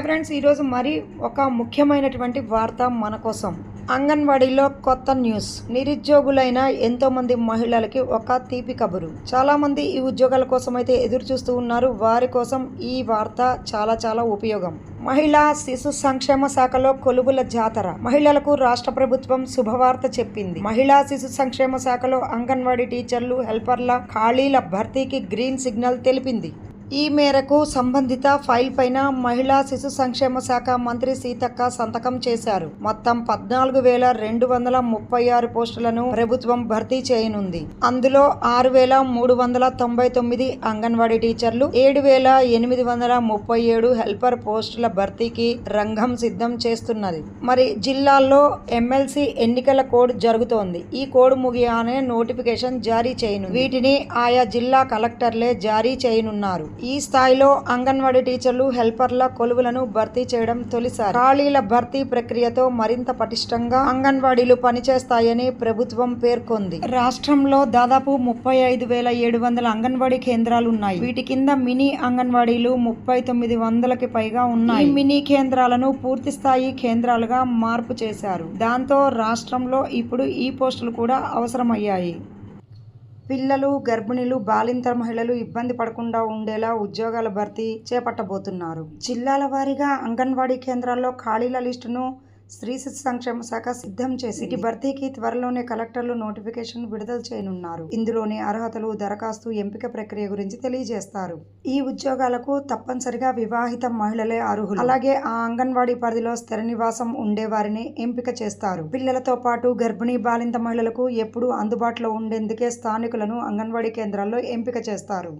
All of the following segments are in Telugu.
హాయ్ ఫ్రెండ్స్ ఈరోజు మరి ఒక ముఖ్యమైనటువంటి వార్త మన కోసం. అంగన్వాడీలో కొత్త న్యూస్. నిరుద్యోగులైన ఎంతోమంది మహిళలకి ఒక తీపి కబురు. చాలామంది ఈ ఉద్యోగాల కోసం అయితే ఎదురు చూస్తూ ఉన్నారు. వారి కోసం ఈ వార్త చాలా చాలా ఉపయోగం. మహిళా శిశు సంక్షేమ శాఖలో కొలువుల జాతర. మహిళలకు రాష్ట్ర ప్రభుత్వం శుభవార్త చెప్పింది. మహిళా శిశు సంక్షేమ శాఖలో అంగన్వాడీ టీచర్లు హెల్పర్ల ఖాళీల భర్తీకి గ్రీన్ సిగ్నల్ తెలిపింది. ఈ మేరకు సంబంధిత ఫైల్ పైన మహిళా శిశు సంక్షేమ శాఖ మంత్రి సీతక్క సంతకం చేశారు. మొత్తం పద్నాలుగు వేల రెండు వందల ముప్పై ఆరు పోస్టులను ప్రభుత్వం భర్తీ చేయనుంది. అందులో ఆరు వేల మూడు వందల తొంభై తొమ్మిది అంగన్వాడీ టీచర్లు ఏడు వేల ఎనిమిది వందల ముప్పై ఏడు హెల్పర్ పోస్టుల భర్తీకి రంగం సిద్ధం చేస్తున్నది. మరి జిల్లాల్లో ఎమ్మెల్సీ ఎన్నికల కోడ్ జరుగుతోంది. ఈ కోడ్ ముగియానే నోటిఫికేషన్ జారీ చేయను వీటిని ఆయా జిల్లా కలెక్టర్లే జారీ చేయనున్నారు. ఈ స్థాయిలో అంగన్వాడీ టీచర్లు హెల్పర్ల కొలువులను భర్తీ చేయడం తొలిసారి. ఖాళీల భర్తీ ప్రక్రియతో మరింత పటిష్టంగా అంగన్వాడీలు పనిచేస్తాయని ప్రభుత్వం పేర్కొంది. రాష్ట్రంలో దాదాపు ముప్పై ఐదు వేల ఏడు వందల అంగన్వాడీ కేంద్రాలు ఉన్నాయి వీటి కింద మినీ అంగన్వాడీలు ముప్పై తొమ్మిది వందలకి పైగా ఉన్నాయి. మినీ కేంద్రాలను పూర్తి స్థాయి కేంద్రాలుగా మార్పు చేశారు. దాంతో రాష్ట్రంలో ఇప్పుడు ఈ పోస్టులు కూడా అవసరమయ్యాయి. పిల్లలు గర్భిణీలు బాలింతర మహిళలు ఇబ్బంది పడకుండా ఉండేలా ఉద్యోగాల భర్తీ చేపట్టబోతున్నారు. జిల్లాల వారీగా అంగన్వాడీ కేంద్రాల్లో ఖాళీల లిస్టును స్త్రీ శిశు సంక్షేమ శాఖ సిద్ధం చేసి వీటి భర్తీకి త్వరలోనే కలెక్టర్లు నోటిఫికేషన్ విడుదల చేయనున్నారు. ఇందులోని అర్హతలు దరఖాస్తు ఎంపిక ప్రక్రియ గురించి తెలియజేస్తారు. ఈ ఉద్యోగాలకు తప్పనిసరిగా వివాహిత మహిళలే అర్హులు. అలాగే ఆ అంగన్వాడీ పరిధిలో స్థిర నివాసం ఉండే వారిని ఎంపిక చేస్తారు. పిల్లలతో పాటు గర్భిణీ బాలింత మహిళలకు ఎప్పుడూ అందుబాటులో ఉండేందుకే స్థానికులను అంగన్వాడీ కేంద్రాల్లో ఎంపిక చేస్తారు.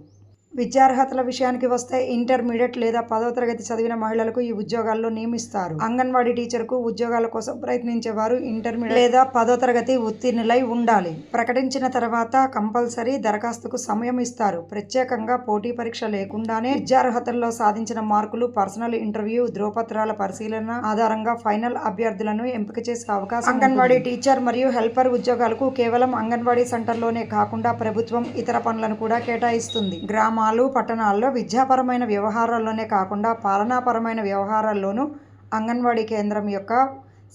విద్యార్హతల విషయానికి వస్తే ఇంటర్మీడియట్ లేదా పదో తరగతి చదివిన మహిళలకు ఈ ఉద్యోగాల్లో నియమిస్తారు. అంగన్వాడీ టీచర్కు ఉద్యోగాల కోసం ప్రయత్నించే వారు ఇంటర్మీడియట్ లేదా పదో తరగతి ఉత్తీర్ణులై ఉండాలి. ప్రకటించిన తర్వాత కంపల్సరీ దరఖాస్తుకు సమయం ఇస్తారు. ప్రత్యేకంగా పోటీ పరీక్ష లేకుండానే విద్యార్హతల్లో సాధించిన మార్కులు పర్సనల్ ఇంటర్వ్యూ ధ్రువపత్రాల పరిశీలన ఆధారంగా ఫైనల్ అభ్యర్థులను ఎంపిక చేసే అవకాశం అంగన్వాడీ టీచర్ మరియు హెల్పర్ ఉద్యోగాలకు కేవలం అంగన్వాడీ సెంటర్లోనే కాకుండా ప్రభుత్వం ఇతర పనులను కూడా కేటాయిస్తుంది. గ్రామ గ్రామాలు పట్టణాల్లో విద్యాపరమైన వ్యవహారాల్లోనే కాకుండా పాలనాపరమైన వ్యవహారాల్లోనూ అంగన్వాడీ కేంద్రం యొక్క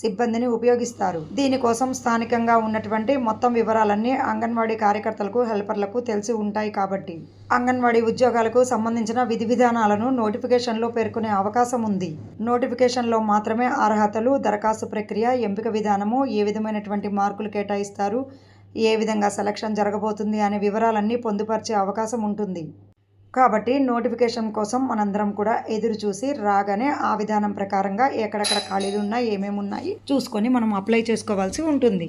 సిబ్బందిని ఉపయోగిస్తారు. దీనికోసం స్థానికంగా ఉన్నటువంటి మొత్తం వివరాలన్నీ అంగన్వాడీ కార్యకర్తలకు హెల్పర్లకు తెలిసి ఉంటాయి కాబట్టి. అంగన్వాడీ ఉద్యోగాలకు సంబంధించిన విధి విధానాలను నోటిఫికేషన్లో పేర్కొనే అవకాశం ఉంది. నోటిఫికేషన్లో మాత్రమే అర్హతలు దరఖాస్తు ప్రక్రియ ఎంపిక విధానము ఏ విధమైనటువంటి మార్కులు కేటాయిస్తారు ఏ విధంగా సెలక్షన్ జరగబోతుంది అనే వివరాలన్నీ పొందుపరిచే అవకాశం ఉంటుంది. కాబట్టి నోటిఫికేషన్ కోసం మనందరం కూడా ఎదురు చూసి రాగానే ఆ విధానం ప్రకారంగా ఎక్కడెక్కడ ఖాళీలు ఉన్నాయి ఏమేమి ఉన్నాయి చూసుకొని మనం అప్లై చేసుకోవాల్సి ఉంటుంది.